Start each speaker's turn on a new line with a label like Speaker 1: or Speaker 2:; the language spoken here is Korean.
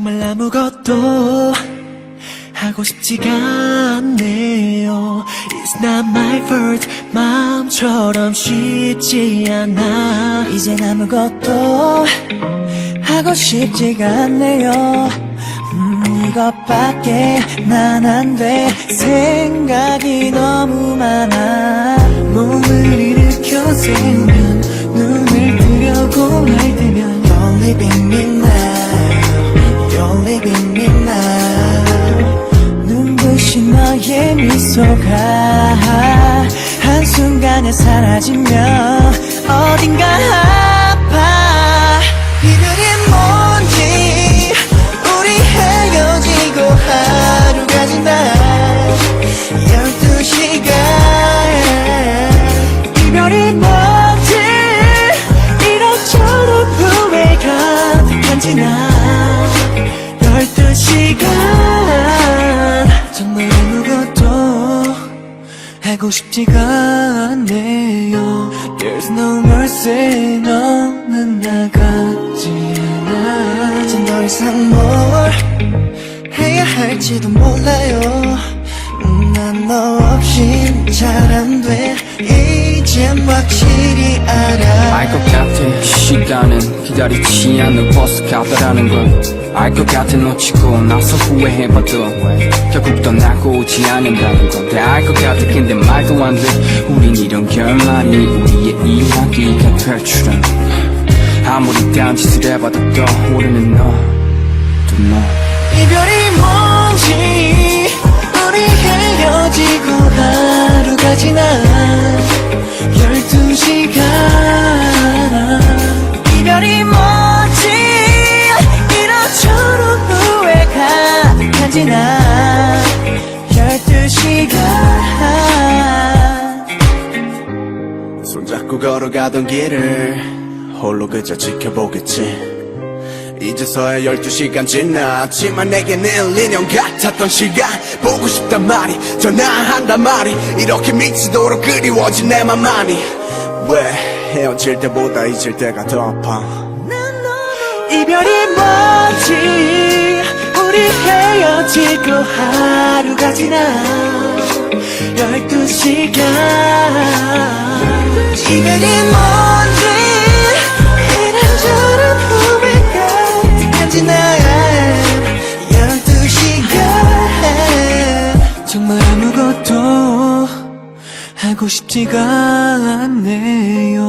Speaker 1: 아무것도 하고 싶지가 않네요. It's not my fault. 마음처럼 쉽지 않아.
Speaker 2: 이젠 아무것도 하고 싶지가 않네요. 음, 이것밖에 난 안 돼. 생각이 너무 많아.
Speaker 1: 몸을 일으켜 세우면
Speaker 2: 미소가 한순간에 사라지면 어딘가 아파. 이별이 뭔지 우리 헤어지고 하루가 지나 열두 시간 이별이 뭔지
Speaker 1: 이런저런 후회 가득한지 나 하고 싶지가 않네요. There's no mercy 너는 나가지 않아.
Speaker 2: 이제 더 이상 뭘 해야 할지도 몰라요. 음, 난너 없인 잘안 돼. 이젠 확실히 알아.
Speaker 3: 알 것 같아 시간은 기다리지 않는 버스 같다라는 걸 알것 같아 놓치고 나서 후회해봐도 결국 떠나고 오지 않는다는 건알 것 같아. 근데 말도 안돼. 우린 이런 결말이 우리의 이야기가 될 줄은. 아무리 딴짓을 해봐도 떠오르는 너 또 너
Speaker 1: 이별이 뭔지 우리 헤어지고 하루가 지나 지나 열두 시간
Speaker 4: 손잡고 걸어가던 길을 홀로 그저 지켜보겠지. 이제서야 12시간 지났지만 내겐 1, 2년 같았던 시간. 보고 싶단 말이 전화한단 말이 이렇게 미치도록 그리워진 내 맘만이. 왜 헤어질 때보다 잊을 때가 더 아파?
Speaker 1: 이별이 뭔지? 우리 헤어 지고 하루가 지나 열두 시간. 이별이 뭔지 이런저런 후회가
Speaker 2: 간지 나 열두 시간.
Speaker 1: 정말 아무것도 하고 싶지가 않네요